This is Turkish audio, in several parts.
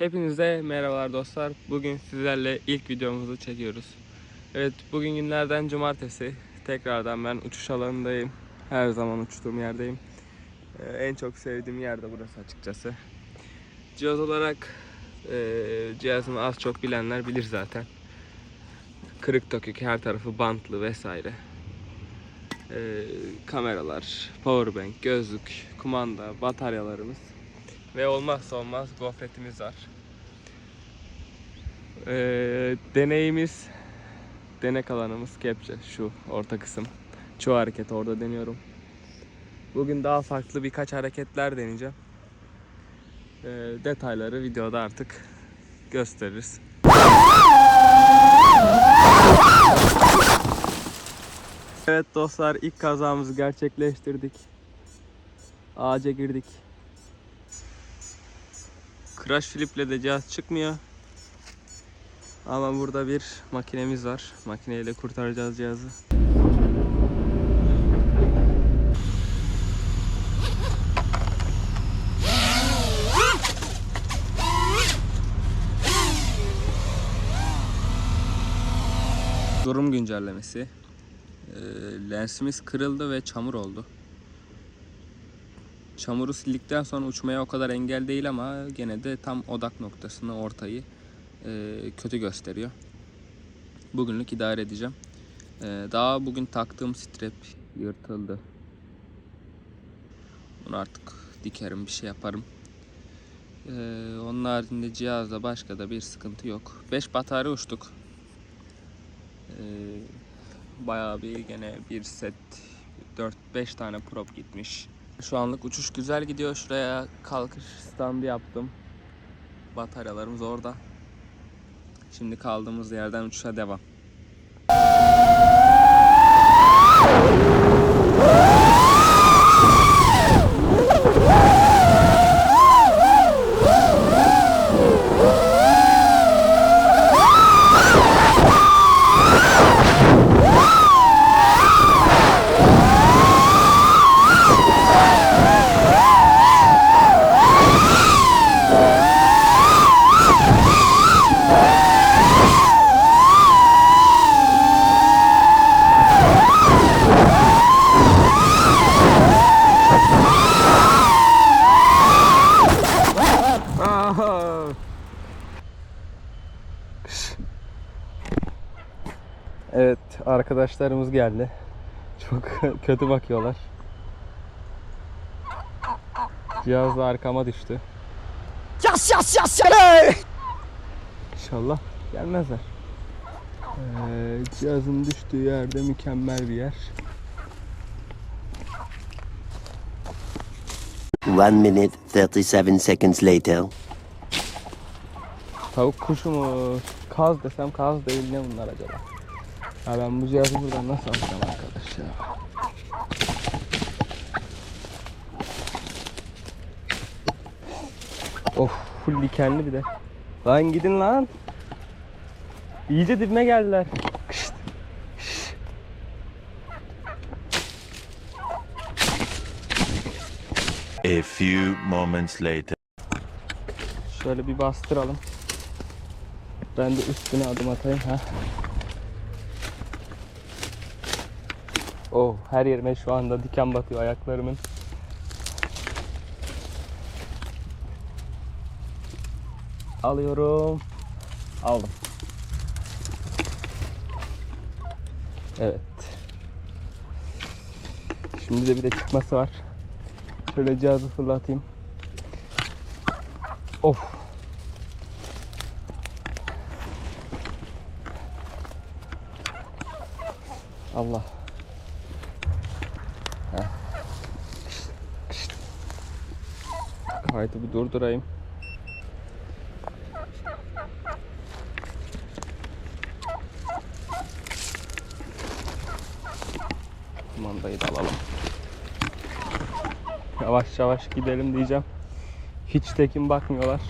Hepinize merhabalar dostlar. Bugün sizlerle ilk videomuzu çekiyoruz. Evet bugün günlerden cumartesi. Tekrardan ben uçuş alanındayım. Her zaman uçtuğum yerdeyim. Ee, en çok sevdiğim yer de burası açıkçası. Cihaz olarak e, cihazımı az çok bilenler bilir zaten. Kırık dökük her tarafı bantlı vesaire. Ee, kameralar, powerbank, gözlük, kumanda, bataryalarımız ve olmazsa olmaz gofretimiz var. Ee, deneyimiz, denek alanımız kepçe şu orta kısım. Çoğu hareket orada deniyorum. Bugün daha farklı birkaç hareketler deneyeceğim. Ee, detayları videoda artık gösteririz. Evet dostlar ilk kazamızı gerçekleştirdik. Ağaca girdik. Crash Flip'le de cihaz çıkmıyor. Ama burada bir makinemiz var. Makineyle kurtaracağız cihazı. Durum güncellemesi. Ee, lensimiz kırıldı ve çamur oldu. Çamuru sildikten sonra uçmaya o kadar engel değil ama gene de tam odak noktasını ortayı e, kötü gösteriyor. Bugünlük idare edeceğim. E, daha bugün taktığım strap yırtıldı. Bunu artık dikerim bir şey yaparım. E, onun haricinde cihazda başka da bir sıkıntı yok. 5 batarya uçtuk. E, bayağı bir gene bir set 4-5 tane prop gitmiş. Şu anlık uçuş güzel gidiyor. Şuraya kalkış standı yaptım. Bataryalarımız orada. Şimdi kaldığımız yerden uçuşa devam. Arkadaşlarımız geldi. Çok kötü bakıyorlar. Cihaz da arkama düştü. Yas yas yas yas. İnşallah gelmezler. Ee, cihazın düştüğü yerde mükemmel bir yer. One minute, 37 seconds later. Tavuk kuşu mu? Kaz desem kaz değil ne bunlar acaba? Ya ben bu cihazı buradan nasıl alacağım arkadaş ya? Of full dikenli bir de. Lan gidin lan. İyice dibime geldiler. Kışt. Şş. A few moments later. Şöyle bir bastıralım. Ben de üstüne adım atayım ha. Oh her yerime şu anda diken batıyor ayaklarımın. Alıyorum. Aldım. Evet. Şimdi de bir de çıkması var. Şöyle cihazı fırlatayım. Of. Allah. Kaydı bir durdurayım. Kumandayı da alalım. Yavaş yavaş gidelim diyeceğim. Hiç tekin bakmıyorlar.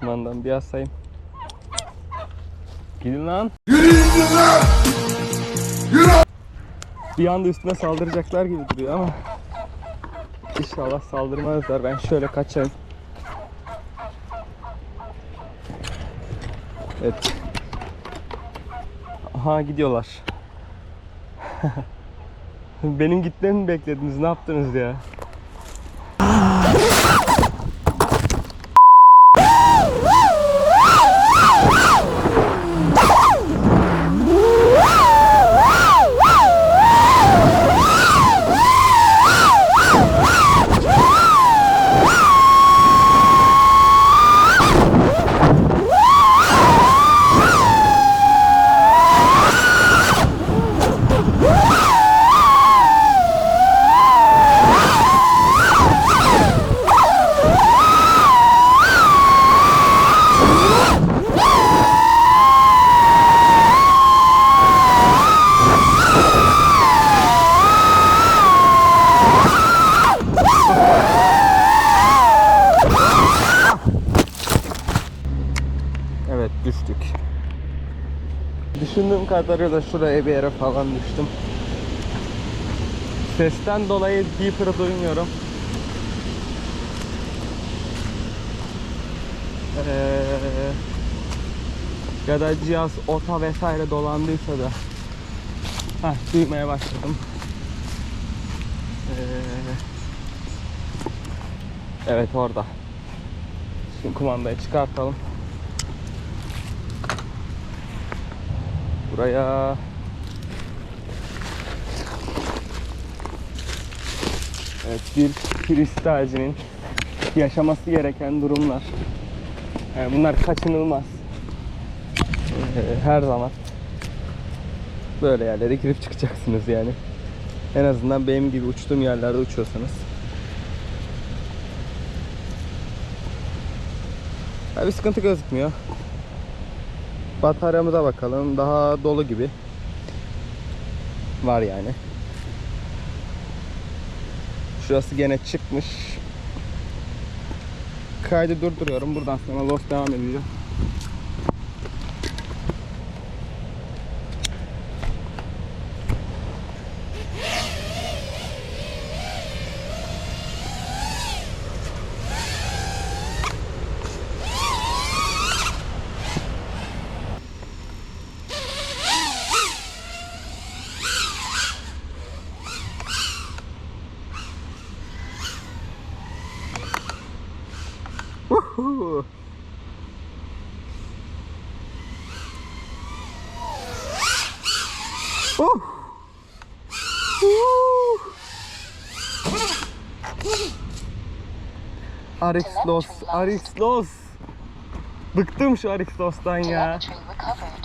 Kumandan bir asayım. Gidin lan. Bir anda üstüne saldıracaklar gibi duruyor ama İnşallah saldırmazlar. Ben şöyle kaçayım. Evet. Aha gidiyorlar. Benim gitmemi beklediniz. Ne yaptınız ya? Kadarıyla şuraya bir yere falan düştüm. Sesten dolayı Beeper'ı duymuyorum. Ee, ya da cihaz ota vesaire dolandıysa da Heh, duymaya başladım. Ee, evet orada. Şimdi kumandayı çıkartalım. Buraya Evet bir kristalcinin yaşaması gereken durumlar. Yani bunlar kaçınılmaz. Ee, her zaman böyle yerlere girip çıkacaksınız yani. En azından benim gibi uçtuğum yerlerde uçuyorsanız. Ya bir sıkıntı gözükmüyor. Bataryamıza bakalım. Daha dolu gibi. Var yani. Şurası gene çıkmış. Kaydı durduruyorum. Buradan sonra Lost devam edeceğim. Woohoo! Oh! Arixlos, Arixlos. Bıktım şu Arixlos'tan ya.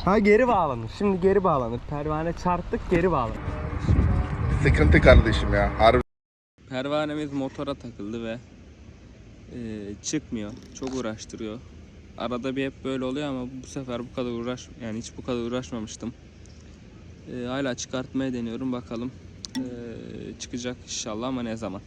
Ha geri bağlanır. Şimdi geri bağlanır. Pervane çarptık geri bağlanır. Sıkıntı kardeşim ya. Harbi Pervanemiz motora takıldı ve e, çıkmıyor. Çok uğraştırıyor. Arada bir hep böyle oluyor ama bu sefer bu kadar uğraş yani hiç bu kadar uğraşmamıştım. E, hala çıkartmaya deniyorum bakalım. E, çıkacak inşallah ama ne zaman.